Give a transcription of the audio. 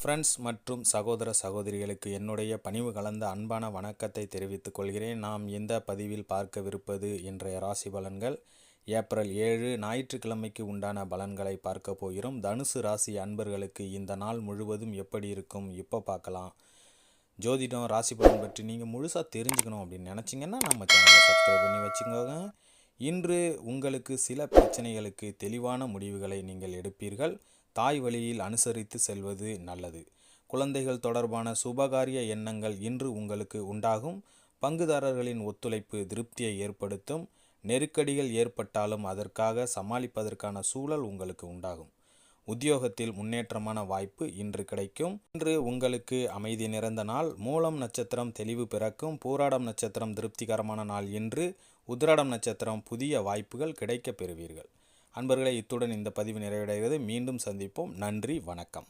Friends மற்றும் சகோதர சகோதரிகளுக்கு என்னுடைய பணிவு கலந்த அன்பான வணக்கத்தை தெரிவித்துக் கொள்கிறேன். நாம் இந்த பதிவில் பார்க்கவிருப்பது இன்றைய ராசி பலன்கள். ஏப்ரல் ஏழு ஞாயிற்றுக்கிழமைக்கு உண்டான பலன்களை பார்க்க போகிறோம். தனுசு ராசி அன்பர்களுக்கு இந்த நாள் முழுவதும் எப்படி இருக்கும்? இப்போ பார்க்கலாம். ஜோதிடம் ராசி பலன் பற்றி நீங்கள் முழுசாக தெரிஞ்சுக்கணும் அப்படின்னு நினச்சிங்கன்னா நம்ம சேனலை சப்ஸ்கிரைப் பண்ணி வச்சுக்கோங்க. இன்று உங்களுக்கு சில பிரச்சனைகளுக்கு தெளிவான முடிவுகளை நீங்கள் எடுப்பீர்கள். தாய் வழியில் அனுசரித்து செல்வது நல்லது. குழந்தைகள் தொடர்பான சுபகாரிய எண்ணங்கள் இன்று உங்களுக்கு உண்டாகும். பங்குதாரர்களின் ஒத்துழைப்பு திருப்தியை ஏற்படுத்தும். நெருக்கடிகள் ஏற்பட்டாலும் அதற்காக சமாளிப்பதற்கான சூழல் உங்களுக்கு உண்டாகும். உத்தியோகத்தில் முன்னேற்றமான வாய்ப்பு இன்று கிடைக்கும். இன்று உங்களுக்கு அமைதி நிறைந்த நாள். மூலம் நட்சத்திரம் தெளிவு பிறக்கும். பூராடம் நட்சத்திரம் திருப்திகரமான நாள் இன்று. உதிராடம் நட்சத்திரம் புதிய வாய்ப்புகள் கிடைக்கப் பெறுவீர்கள். அன்பர்களே இத்துடன் இந்த பதிவு நிறைவடைகிறது. மீண்டும் சந்திப்போம். நன்றி வணக்கம்.